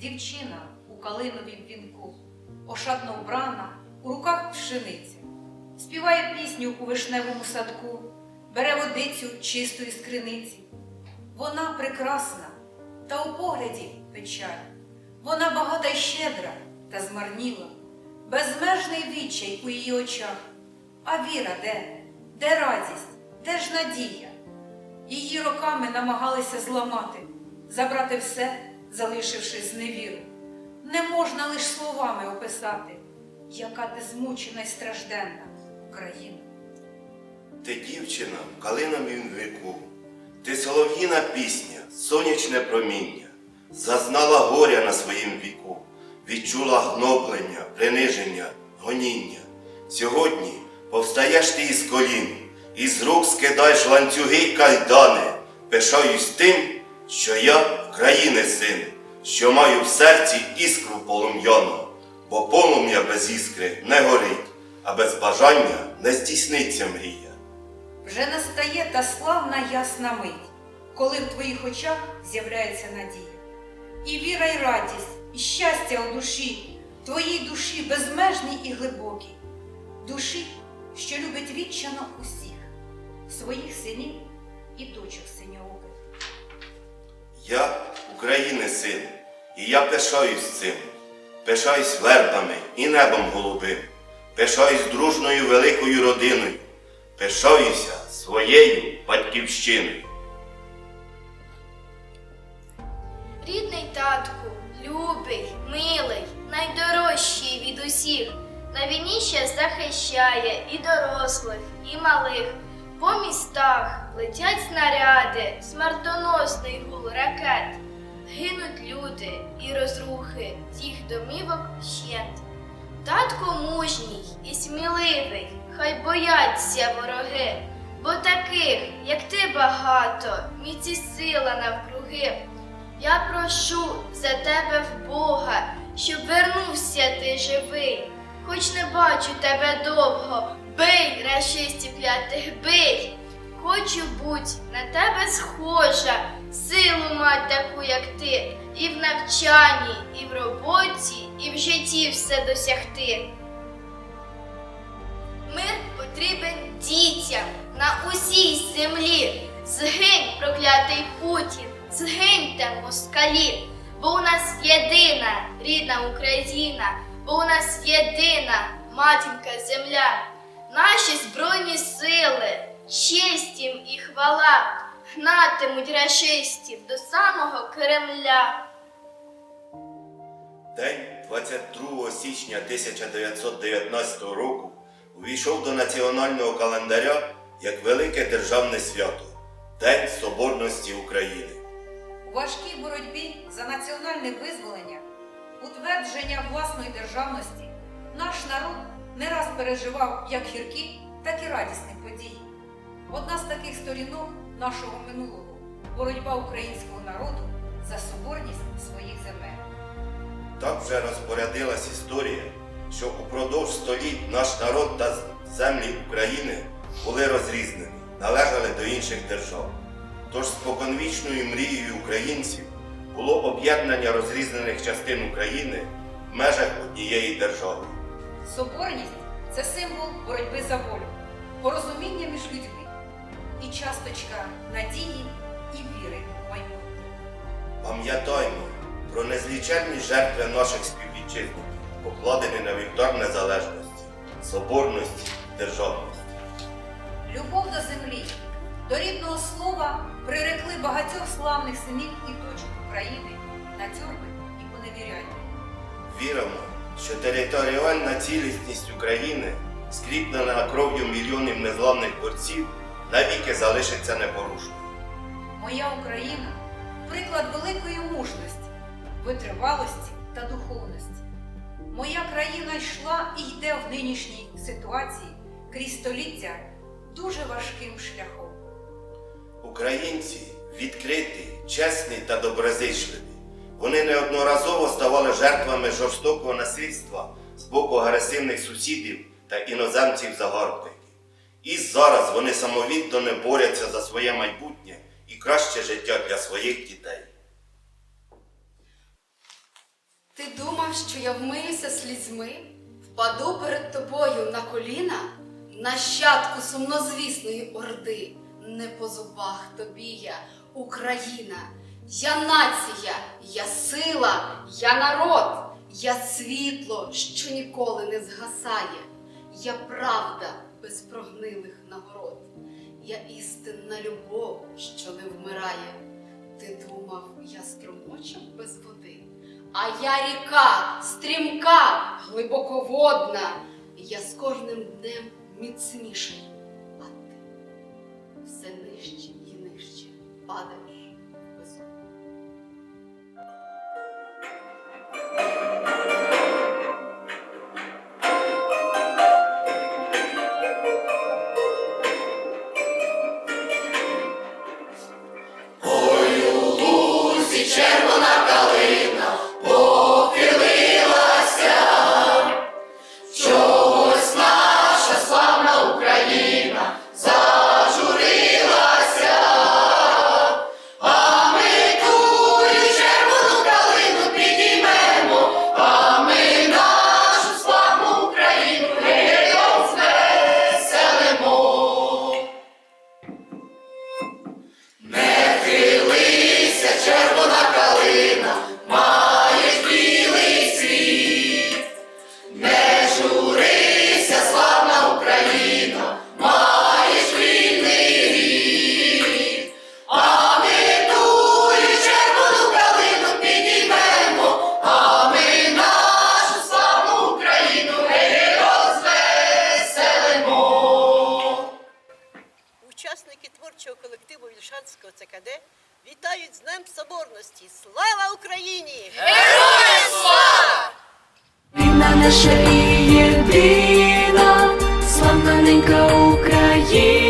дівчина у калиновім вінку, ошатно вбрана, у руках пшениця, співає пісню у вишневому садку, бере водицю чисту із криниці. Вона прекрасна, та у погляді печаль. Вона багата й щедра та змарніла, безмежний відчай у її очах. А віра де? Де радість? Де ж надія? Її роками намагалися зламати, забрати все, залишивши зневіру. Не можна лиш словами описати, яка ти змучена й стражденна Україна. Ти дівчина в калиновім віку, ти солов'їна пісня, сонячне проміння, зазнала горя на своїм віку, відчула гноблення, приниження, гоніння. Сьогодні повстаєш ти із колін, і з рук скидаєш ланцюги й кайдани. Пишаюсь тим, що я країни син, що маю в серці іскру полум'яну, бо полум'я без іскри не горить, а без бажання не здійсниться мрія. Вже настає та славна ясна мить, коли в твоїх очах з'являється надія. І віра, й радість, і щастя у душі, твоїй душі безмежній і глибокій, душі, що любить відчано усіх, своїх синів і дочок синьооких. України син, і я пишаюсь цим, пишаюсь вербами і небом голубим, пишаюсь дружною великою родиною, пишаюся своєю батьківщиною. Рідний татку, любий, милий, найдорожчий від усіх, на війні ще захищає і дорослих, і малих. По містах летять снаряди, смертоносний гул ракет. Гинуть люди і розрухи їх домівок щент. Татко мужній і сміливий, хай бояться вороги, бо таких, як ти багато, міці сила навкруги. Я прошу за тебе в Бога, щоб вернувся ти живий, хоч не бачу тебе довго, бий, рашистів клятих, бий. Хочу буть на тебе схожа, силу мать таку, як ти, і в навчанні, і в роботі, і в житті все досягти. Мир потрібен дітям на усій землі. Згинь, проклятий Путін, згиньте москалі, бо у нас єдина рідна Україна, бо у нас єдина матінка земля, наші збройні сили, честь їм і хвала гнатимуть рашистів до самого Кремля. День 22 січня 1919 року увійшов до національного календаря як велике державне свято День Соборності України. У важкій боротьбі за національне визволення, утвердження власної державності, наш народ не раз переживав як гіркі, так і радісні події. Одна з таких сторінок нашого минулого боротьба українського народу за соборність своїх земель. Так вже розпорядилась історія, що упродовж століть наш народ та землі України були розрізнені, належали до інших держав. Тож споконвічною мрією українців було об'єднання розрізнених частин України в межах однієї держави. Соборність це символ боротьби за волю, порозуміння між людьми і часточка надії і віри в майбутнє. Пам'ятаймо про незліченні жертви наших співвітчизників, покладені на вівтар незалежності, соборності, державності. Любов до землі, до рідного слова прирекли багатьох славних синів і дочок України на тюрми і поневіряння. Віримо, що територіальна цілісність України, скріплена кров'ю мільйонів незламних борців, навіки залишиться непорушною. Моя Україна приклад великої мужності, витривалості та духовності. Моя країна йшла і йде в нинішній ситуації крізь століття дуже важким шляхом. Українці відкриті, чесні та доброзичливі. Вони неодноразово ставали жертвами жорстокого насильства з боку агресивних сусідів та іноземців-загарбників. І зараз вони самовіддано борються за своє майбутнє і краще життя для своїх дітей. Ти думав, що я вмиюся слізьми, впаду перед тобою на коліна, нащадку сумнозвісної орди. Не по зубах тобі я, Україна, я нація, я сила, я народ, я світло, що ніколи не згасає, я правда без прогнилих нагород, я істинна любов, що не вмирає. Ти думав, я струмочок без води, а я ріка, стрімка, глибоководна. Я з кожним днем міцніший, а ти все нижче і нижче падаєш Слава Україні! Рідна наша і єдина, славна ненька Україна.